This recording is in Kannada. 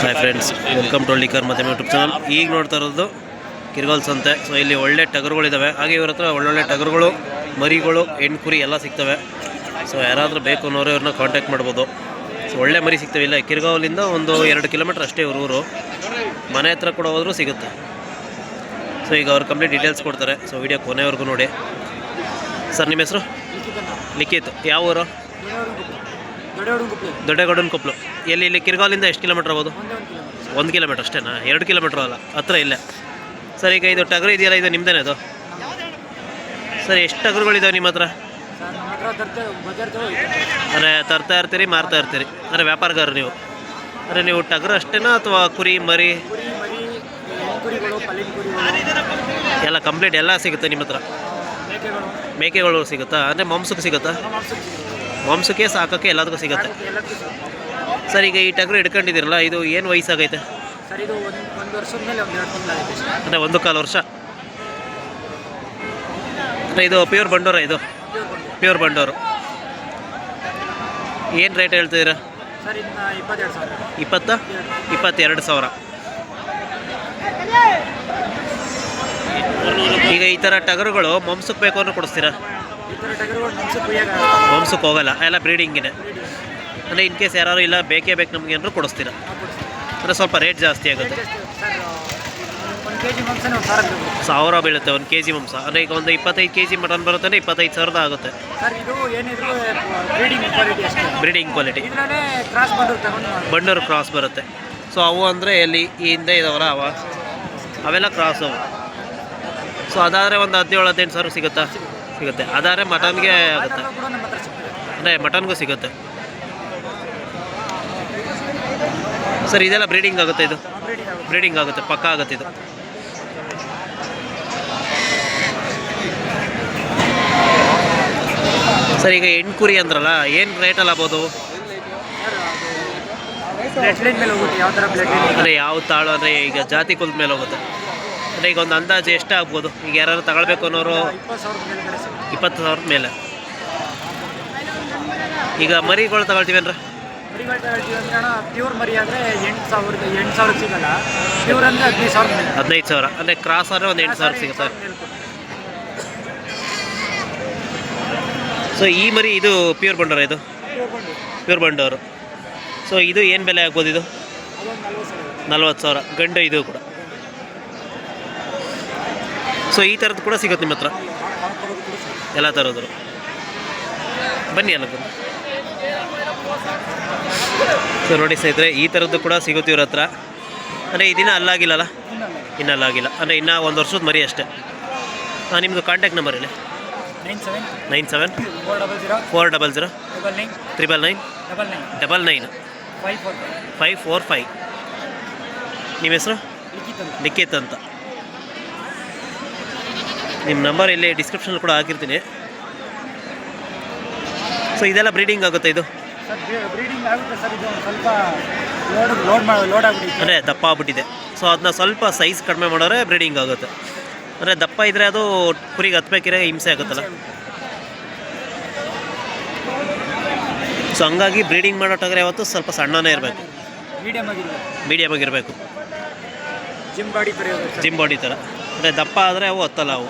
ಹಾಯ್ ಫ್ರೆಂಡ್ಸ್ ವೆಲ್ಕಮ್ ಟು ಲಿಕರ್ ಮತ್ತು ಯೂಟ್ಯೂಬ್ ಚಾನಲ್ ಈಗ ನೋಡ್ತಾ ಇರೋದು ಕಿರ್ಗೋಲ್ ಸಂತೆ. ಸೊ ಇಲ್ಲಿ ಒಳ್ಳೆ ಟಗರುಗಳಿದ್ದಾವೆ ಹಾಗೆ ಇವ್ರ ಹತ್ರ ಒಳ್ಳೊಳ್ಳೆ ಟಗರುಗಳು ಮರಿಗಳು ಹೆಣ್ಣು ಕುರಿ ಎಲ್ಲ ಸಿಗ್ತವೆ. ಸೊ ಯಾರಾದರೂ ಬೇಕು ಅನ್ನೋರು ಇವ್ರನ್ನ ಕಾಂಟ್ಯಾಕ್ಟ್ ಮಾಡ್ಬೋದು. ಸೊ ಒಳ್ಳೆ ಮರಿ ಸಿಗ್ತವೆ. ಇಲ್ಲ ಕಿರ್ಗಾವಲಿಂದ ಒಂದು ಎರಡು ಕಿಲೋಮೀಟ್ರ್ ಅಷ್ಟೇ ಇವ್ರ ಊರು. ಮನೆ ಹತ್ರ ಕೂಡ ಹೋದರೂ ಸಿಗುತ್ತೆ. ಸೊ ಈಗ ಅವ್ರು ಕಂಪ್ಲೀಟ್ ಡೀಟೇಲ್ಸ್ ಕೊಡ್ತಾರೆ. ಸೊ ವಿಡಿಯೋ ಕೊನೆವರೆಗೂ ನೋಡಿ. ಸರ್ ನಿಮ್ಮ ಹೆಸರು? ಲಿಖಿತ್. ಯಾವ ಊರು? ದೊಡ್ಡಗೌಡನ ಕೊಪ್ಪಲು ಎಲ್ಲಿ ಇಲ್ಲಿ ಕಿರ್ಗಾಲಿಂದ ಎಷ್ಟು ಕಿಲೋಮೀಟ್ರ್ ಆಗ್ಬೋದು? ಒಂದು ಕಿಲೋಮೀಟ್ರ್ ಅಷ್ಟೇನಾ? ಎರಡು ಕಿಲೋಮೀಟ್ರ್ ಅಲ್ಲ, ಹತ್ರ ಇಲ್ಲೇ. ಸರ್, ಈಗ ಇದು ಟಗರು ಇದೆಯಲ್ಲ, ಇದು ನಿಮ್ಮದೇನೆ ಅದು ಸರ್, ಎಷ್ಟು ಟಗರುಗಳಿದಾವೆ ನಿಮ್ಮ ಹತ್ರ? ಅಂದರೆ ತರ್ತಾ ಇರ್ತೀರಿ, ಮಾರ್ತಾ ಇರ್ತೀರಿ. ಅಂದರೆ ವ್ಯಾಪಾರಗಾರರು ನೀವು. ಅಂದರೆ ನೀವು ಟಗರು ಅಷ್ಟೇನಾ ಅಥವಾ ಕುರಿ, ಮರಿ? ಎಲ್ಲ ಕಂಪ್ಲೀಟ್ ಎಲ್ಲ ಸಿಗುತ್ತೆ ನಿಮ್ಮ ಹತ್ರ. ಮೇಕೆಗಳು ಸಿಗುತ್ತಾ? ಅಂದರೆ ಮಾಂಸಕ್ಕೆ ಸಿಗುತ್ತಾ? ಮಾಂಸಕ್ಕೆ ಸಾಕೋಕ್ಕೆ ಎಲ್ಲದಕ್ಕೂ ಸಿಗುತ್ತೆ. ಸರ್ ಈಗ ಈ ಟಗರು ಹಿಡ್ಕೊಂಡಿದ್ದೀರಲ್ಲ ಇದು ಏನು ವಯಸ್ಸಾಗೈತೆ? ಸರ್ ಇದು ಒಂದು ಒಂದು ವರ್ಷದ ಮೇಲೆ ಒಂದು ಎರಡು ತಿಂಗಳಾಗಿದೆ ಸರ್. ಅಂದರೆ ಒಂದು ಕಾಲು ವರ್ಷ? ಅಂದರೆ ಇದು ಪ್ಯೂರ್ ಬಂಡೋರ ಇದು? ಪ್ಯೂರ್ ಬಂಡೋರು. ಏನು ರೇಟ್ ಹೇಳ್ತಿದ್ದೀರಾ? ಸರ್ ಇದನ್ನ ಇಪ್ಪತ್ತೆರಡು ಸಾವಿರ. ಇಪ್ಪತ್ತ? ಇಪ್ಪತ್ತೆರಡು ಸಾವಿರ. ಈಗ ಈ ಥರ ಟಗರುಗಳು ಮಾಂಸಕ್ಕೆ ಬೇಕು ಅನ್ನೋ ಕೊಡಿಸ್ತೀರಾ? ಈ ಥರ ಟಗರುಗಳು ಮಾಂಸಕ್ಕೆ ಹೋಗಲ್ಲ ಎಲ್ಲ ಬ್ರೀಡಿಂಗಿನೇ ಅಂದರೆ ಇನ್ ಕೇಸ್ ಯಾರು ಇಲ್ಲ ಬೇಕೇ ಬೇಕು ನಮಗೆ ಏನಾದ್ರು ಕೊಡಿಸ್ತೀರಾ? ಅಂದರೆ ಸ್ವಲ್ಪ ರೇಟ್ ಜಾಸ್ತಿ ಆಗುತ್ತೆ. ಸಾವಿರ ಬೀಳುತ್ತೆ ಒಂದು ಕೆ ಜಿ ಮಾಂಸ. ಅಂದರೆ ಈಗ ಒಂದು ಇಪ್ಪತ್ತೈದು ಕೆ ಜಿ ಮಟನ್ ಬರುತ್ತೆ ಇಪ್ಪತ್ತೈದು ಸಾವಿರದ ಆಗುತ್ತೆ. ಬ್ರೀಡಿಂಗ್ ಕ್ವಾಲಿಟಿ ಬಂಡೂರು ಕ್ರಾಸ್ ಬರುತ್ತೆ. ಸೊ ಅವು ಅಂದರೆ ಎಲ್ಲಿ ಈ ಹಿಂದೆ ಇದಾವಲ್ಲ ಅವ? ಅವೆಲ್ಲ ಕ್ರಾಸ್ ಅವು. ಸೊ ಅದಾದರೆ ಒಂದು ಹದಿನೇಳು ಹದಿನೆಂಟು ಸಾವಿರ ಸಿಗುತ್ತಾ? ಸಿಗುತ್ತೆ. ಅದಾದರೆ ಮಟನ್ಗೆ ಆಗುತ್ತೆ. ಅಂದರೆ ಮಟನ್ಗೂ ಸಿಗುತ್ತೆ. ಸರ್ ಇದೆಲ್ಲ ಬ್ರೀಡಿಂಗ್ ಆಗುತ್ತೆ ಇದು. ಬ್ರೀಡಿಂಗ್ ಆಗುತ್ತೆ ಪಕ್ಕ ಆಗುತ್ತೆ ಇದು. ಸರ್ ಈಗ ಎಂಟು ಕುರಿ ಅಂದ್ರಲ್ಲ ಏನು ರೇಟಲ್ಲಿ ಆಗ್ಬೋದು? ಅಂದರೆ ಯಾವ ತಾಳು ಅಂದರೆ ಈಗ ಜಾತಿ ಕುಲದ ಮೇಲೆ ಹೋಗುತ್ತೆ. ಅಂದರೆ ಈಗ ಒಂದು ಅಂದಾಜು ಎಷ್ಟು ಆಗ್ಬೋದು? ಈಗ ಯಾರು ತಗೊಳ್ಬೇಕು ಅನ್ನೋರು ಇಪ್ಪತ್ತು ಸಾವಿರದ ಮೇಲೆ. ಈಗ ಮರಿಗಳು ತಗೊಳ್ತೀವಿ ಅಂದ್ರೆ ಮರಿಗಳು ಅಂದ್ರೆ ಅಣ್ಣ ಪ್ಯೂರ್ ಮರಿ ಆದರೆ ಎಂಟು ಸಾವಿರದ ಎಂಟು ಸಾವಿರಕ್ಕೆ ಸಿಗಲ್ಲ. ಪ್ಯೂರ್ ಅಂದರೆ ಹದಿನೈದು ಸಾವಿರ ಮೇಲೆ. ಹದಿನೈದು ಸಾವಿರ. ಅಂದರೆ ಕ್ರಾಸ್ ಆದರೆ ಒಂದು ಎಂಟು ಸಾವಿರ ಸಿಗುತ್ತೆ ಸೊ ಈ ಮರಿ ಇದು ಪ್ಯೂರ್ ಬಂಡೋರ ಇದು? ಪ್ಯೂರ್ ಬಂಡೋರು. ಸೊ ಇದು ಏನು ಬೆಲೆ ಆಗ್ಬೋದು ಇದು? ನಲ್ವತ್ತು ಸಾವಿರ. ಗಂಡು ಇದು ಕೂಡ. ಸೊ ಈ ಥರದ್ದು ಕೂಡ ಸಿಗುತ್ತೆ ನಿಮ್ಮ ಹತ್ರ? ಎಲ್ಲ ಥರದ್ರು ಬನ್ನಿ ಅಲ್ಲ ಬನ್ನಿ ಸೊ ನೋಡಿ ಸ್ನೇಹಿತರೆ ಈ ಥರದ್ದು ಕೂಡ ಸಿಗುತ್ತೆ ಇವ್ರ ಹತ್ರ. ಅಂದರೆ ಇದನ್ನ ದಿನ ಅಲ್ಲಾಗಿಲ್ಲಲ್ಲ? ಇನ್ನೂ ಅಲ್ಲಾಗಿಲ್ಲ. ಅಂದರೆ ಇನ್ನೂ ಒಂದು ವರ್ಷದ ಮರಿ ಅಷ್ಟೇ. ಹಾಂ ನಿಮ್ಮದು ಕಾಂಟ್ಯಾಕ್ಟ್ ನಂಬರ್ ಇಲ್ಲಿ nine seven four double zero four double zero double nine triple nine double nine double nine five four five ನಿಮ್ಮ ಹೆಸರು? ಲಿಖಿತ್ ಅಂತ. ಲಿಖಿತ್ ಅಂತ. ನಿಮ್ಮ ನಂಬರ್ ಇಲ್ಲಿ ಡಿಸ್ಕ್ರಿಪ್ಷನಲ್ಲಿ ಕೂಡ ಹಾಕಿರ್ತೀನಿ. ಸೊ ಇದೆಲ್ಲ ಬ್ರೀಡಿಂಗ್ ಆಗುತ್ತೆ ಇದು? ಸರ್ ಬ್ರೀಡಿಂಗ್ ಆಗುತ್ತೆ ಸರ್ ಇದು ಸ್ವಲ್ಪ ಲೋಡ್ ಲೋಡ್ ಮಾಡಿ ಲೋಡ್ ಆಗಿಬಿಟ್ಟಿದೆ. ಅಂದರೆ ದಪ್ಪ ಆಗ್ಬಿಟ್ಟಿದೆ. ಸೊ ಅದನ್ನ ಸ್ವಲ್ಪ ಸೈಜ್ ಕಡಿಮೆ ಮಾಡಿದ್ರೆ ಬ್ರೀಡಿಂಗ್ ಆಗುತ್ತೆ. ಅಂದರೆ ದಪ್ಪ ಇದ್ದರೆ ಅದು ಕುರಿಗೆ ಹತ್ಬೇಕಿರೋ ಹಿಂಸೆ ಆಗುತ್ತಲ್ಲ? ಸೊ ಹಂಗಾಗಿ ಬ್ರೀಡಿಂಗ್ ಮಾಡೋ ಟಗರೆ ಯಾವತ್ತು ಸ್ವಲ್ಪ ಸಣ್ಣನೇ ಇರಬೇಕು. ಮೀಡಿಯಮ್ ಆಗಿರ್ಬೇಕು. ಮೀಡಿಯಮ್ ಆಗಿರಬೇಕು. ಜಿಮ್ ಬಾಡಿ ಥರ ಜಿಮ್ ಬಾಡಿ ಥರ ಅಂದರೆ ದಪ್ಪ ಆದರೆ ಅವು ಹತ್ತಲ್ಲ ಅವು.